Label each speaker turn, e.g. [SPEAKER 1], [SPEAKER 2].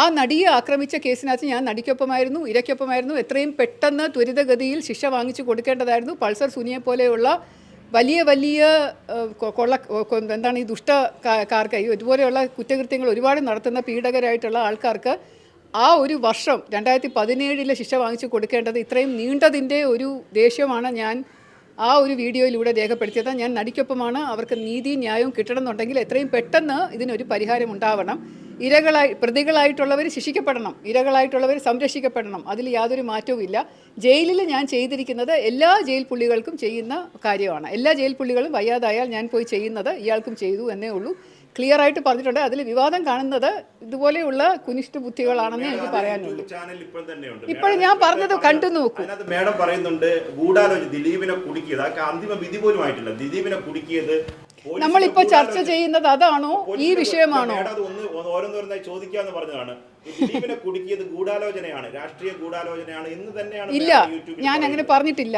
[SPEAKER 1] ആ നടിയെ ആക്രമിച്ച കേസിനകത്ത് ഞാൻ നടിക്കൊപ്പമായിരുന്നു ഇരയ്ക്കൊപ്പമായിരുന്നു. എത്രയും പെട്ടെന്ന് ത്വരിതഗതിയിൽ ശിക്ഷ വാങ്ങിച്ചു കൊടുക്കേണ്ടതായിരുന്നു. പൾസർ സുനിയെ പോലെയുള്ള വലിയ വലിയ കൊള്ള എന്താണ് ഈ ദുഷ്ട കാർക്ക് ഇതുപോലെയുള്ള കുറ്റകൃത്യങ്ങൾ ഒരുപാട് നടത്തുന്ന പീഡകരായിട്ടുള്ള ആൾക്കാർക്ക് ആ ഒരു വർഷം രണ്ടായിരത്തി പതിനേഴിലെ ശിക്ഷ വാങ്ങിച്ചു കൊടുക്കേണ്ടത് ഇത്രയും നീണ്ടതിന്റെ ഒരു ദേഷ്യമാണ് ഞാൻ ആ ഒരു വീഡിയോയിലൂടെ രേഖപ്പെടുത്തിയത്. ഞാൻ നടിക്കൊപ്പമാണ് അവർക്ക് നീതി ന്യായവും കിട്ടണമെന്നുണ്ടെങ്കിൽ എത്രയും പെട്ടെന്ന് ഇതിനൊരു പരിഹാരം ഉണ്ടാവണം. ഇരകളായി പ്രതികളായിട്ടുള്ളവർ ശിക്ഷിക്കപ്പെടണം. ഇരകളായിട്ടുള്ളവർ സംരക്ഷിക്കപ്പെടണം. അതിൽ യാതൊരു മാറ്റവും ഇല്ല. ജയിലിൽ ഞാൻ ചെയ്തിരിക്കുന്നത് എല്ലാ ജയിൽ പുള്ളികൾക്കും ചെയ്യുന്ന കാര്യമാണ്. എല്ലാ ജയിൽ പുള്ളികളും വയ്യാതായാൽ ഞാൻ പോയി ചെയ്യുന്നത് ഇയാൾക്കും ചെയ്തു എന്നേ ഉള്ളൂ. ക്ലിയർ ആയിട്ട് പറഞ്ഞിട്ടുണ്ട്. അതിൽ വിവാദം കാണുന്നത് ഇതുപോലെയുള്ള കുനിഷ്ഠ ബുദ്ധികളാണെന്ന് എനിക്ക് പറയാനുള്ളൂ.
[SPEAKER 2] ഇപ്പോഴും ഇപ്പോൾ
[SPEAKER 1] ഞാൻ പറഞ്ഞത് കണ്ടു നോക്കൂ.
[SPEAKER 2] മേഡം പറയുന്നുണ്ട് ഗൂഢാലോചന ദിലീപിനെ കുടുക്കിയത്. അന്തിമ വിധി പോലും ആയിട്ടില്ല ദിലീപിനെ കുടുക്കിയത് പോലീസിനെ
[SPEAKER 1] നമ്മളിപ്പോൾ ചർച്ച ചെയ്യുന്നത് അതാണോ? ഈ വിഷയമാണോ?
[SPEAKER 2] ഓരോന്നോരോന്നായി ചോദിക്കാന്ന് പറഞ്ഞതാണ്. കുടുക്കിയത് ഗൂഢാലോചനയാണ്. രാഷ്ട്രീയ ഗൂഢാലോചനയാണ് എന്ന് തന്നെയാണ്
[SPEAKER 1] ഇല്ല ഞാൻ അങ്ങനെ പറഞ്ഞിട്ടില്ല.